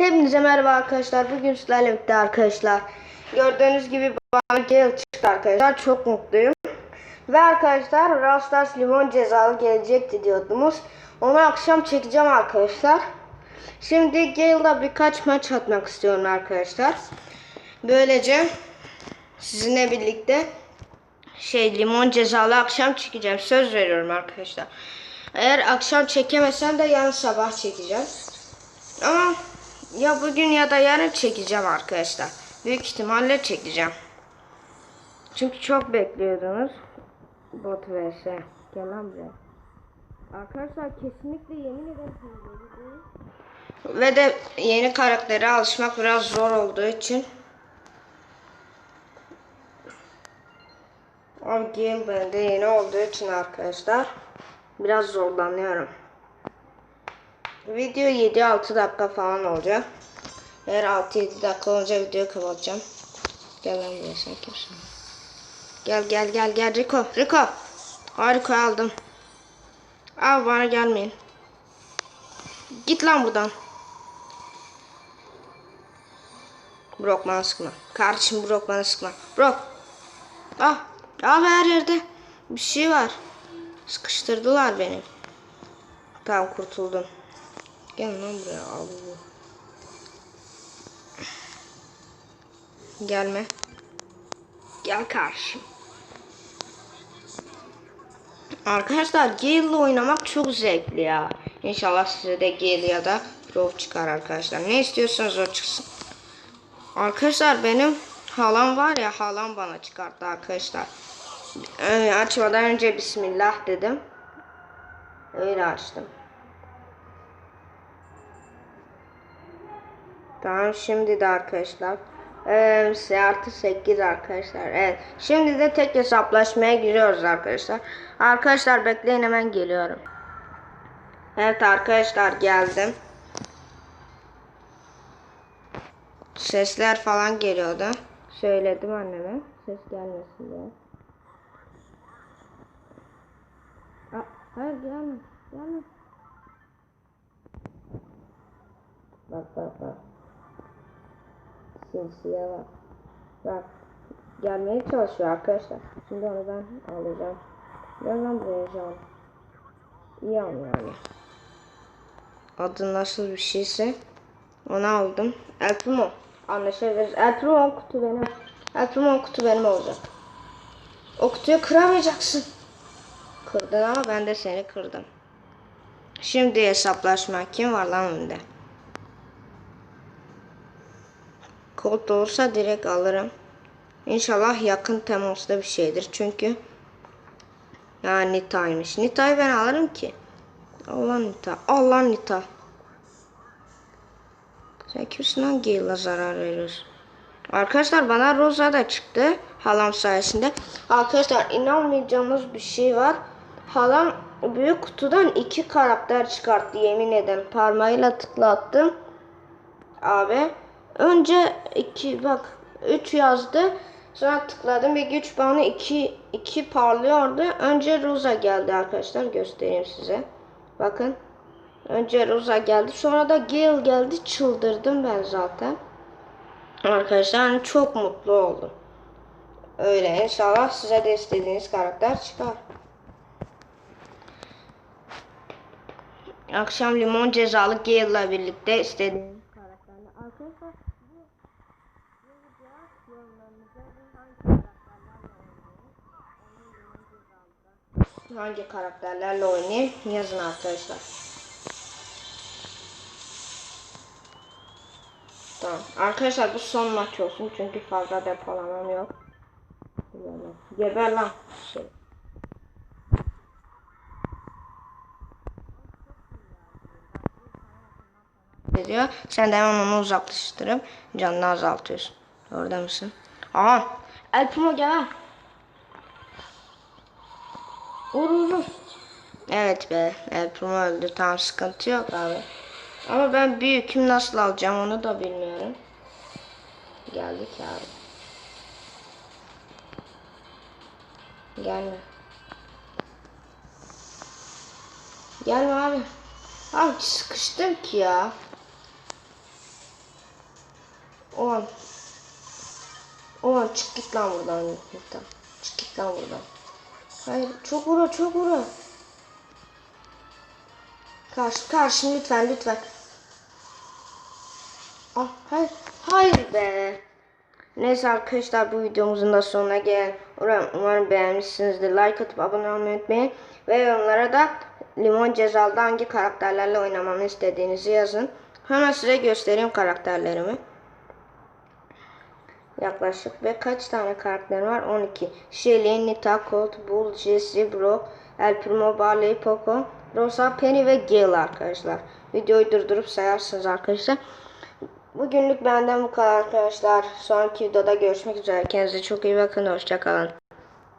Hepinize merhaba arkadaşlar. Bugün sizlerle birlikte arkadaşlar. Gördüğünüz gibi bana gel çıktı arkadaşlar. Çok mutluyum. Ve arkadaşlar Brawl Stars limon cezalı gelecekti diyordunuz. Onu akşam çekeceğim arkadaşlar. Şimdi Gale'da birkaç maç atmak istiyorum arkadaşlar. Böylece sizinle birlikte şey limon cezalı akşam çekeceğim. Söz veriyorum arkadaşlar. Eğer akşam çekemesem de yarın sabah çekeceğim. Ama ya bugün ya da yarın çekeceğim arkadaşlar. Büyük ihtimalle çekeceğim. Çünkü çok bekliyordunuz. Bot vs. Gel lan buraya. Arkadaşlar kesinlikle yemin ederim. Ve de yeni karaktere alışmak biraz zor olduğu için. Ama game bende yeni olduğu için arkadaşlar biraz zorlanıyorum. Video 7-6 dakika falan olacak. Eğer 6-7 dakika olunca videoyu kapatacağım. Gel lan buraya sen kimsin? Gel gel gel gel Rico. Rico. Harika aldım. Al bana gelmeyin. Git lan buradan. Brock bana sıkma. Kardeşim Brock bana sıkma. Brock. Ah. Abi her yerde bir şey var. Sıkıştırdılar beni. Tamam kurtuldum. Gel lan buraya al bu. Gelme. Gel karşım. Arkadaşlar Gale'la oynamak çok zevkli ya. İnşallah size de Gale ya da Pro çıkar arkadaşlar. Ne istiyorsanız o çıksın. Arkadaşlar benim halam var ya halam bana çıkarttı arkadaşlar. Ee, açmadan önce Bismillah dedim. Öyle açtım. Tamam şimdi de arkadaşlar. Ee, artı 8 arkadaşlar. Evet. Şimdi de tek hesaplaşmaya giriyoruz arkadaşlar. Arkadaşlar bekleyin hemen geliyorum. Evet arkadaşlar geldim. Sesler falan geliyordu. Söyledim anneme. Ses gelmesin diye. Aa, hayır gelme. Gelme. Bak bak bak. Sinsiye bak. Bak. Gelmeye çalışıyor arkadaşlar. Şimdi onu ben alacağım. Buraya can. İyi an yani. Adı nasıl bir şeyse onu aldım. El Primo. Anlaşabiliriz. El Primo kutu benim. El kutu benim olacak. O kutuyu kıramayacaksın. Kırdın ama ben de seni kırdım. Şimdi hesaplaşma. Kim var lan önde? Colt olursa direkt alırım. İnşallah yakın temasta bir şeydir. Çünkü ya Nita'ymış. Nita'yı ben alırım ki. Allah Nita. Allah Nita. Sen kimsin lan Gale'a zarar veriyorsun? Arkadaşlar bana Rosa da çıktı. Halam sayesinde. Arkadaşlar inanmayacağımız bir şey var. Halam büyük kutudan iki karakter çıkarttı yemin ederim. Parmağıyla tıklattım. Abi. Önce iki bak 3 yazdı. Sonra tıkladım ve güç puanı 2 2 parlıyordu. Önce Rosa geldi arkadaşlar. Göstereyim size. Bakın. Önce Rosa geldi. Sonra da Gale geldi. Çıldırdım ben zaten. Arkadaşlar hani çok mutlu oldum. Öyle inşallah size de istediğiniz karakter çıkar. Akşam limon cezalı Gale'la birlikte istediğiniz karakterle. Arkadaşlar hangi karakterlerle oynayayım yazın arkadaşlar. Tamam. Arkadaşlar bu son maç olsun çünkü fazla depolamam yok. Geber lan. Şey. Diyor. Sen de hemen onu uzaklaştırıp canını azaltıyorsun. Orada mısın? Aha. El Primo gel. Vur vur vur. Evet be. El Primo öldü. Tamam sıkıntı yok abi. Ama ben büyüküm nasıl alacağım onu da bilmiyorum. Geldik abi. Gelme. Gelme abi. Abi sıkıştım ki ya. Ulan. Ulan çık git lan buradan. Lütfen. Çık git lan buradan. Hayır çok vura çok vura. Karşı karşı lütfen lütfen. Ah hayır hayır be. Neyse arkadaşlar bu videomuzun da sonuna gelen umarım, beğenmişsinizdir. Like atıp abone olmayı unutmayın. Ve yorumlara da Limon Cezalı'da hangi karakterlerle oynamamı istediğinizi yazın. Hemen size göstereyim karakterlerimi. Yaklaşık ve kaç tane karakter var? 12. Shelly, Nita, Colt, Bull, Jesse, Brock, El Primo, Barley, Poco, Rosa, Penny ve Gale arkadaşlar. Videoyu durdurup sayarsınız arkadaşlar. Bugünlük benden bu kadar arkadaşlar. Sonraki videoda görüşmek üzere. Kendinize çok iyi bakın. Hoşçakalın.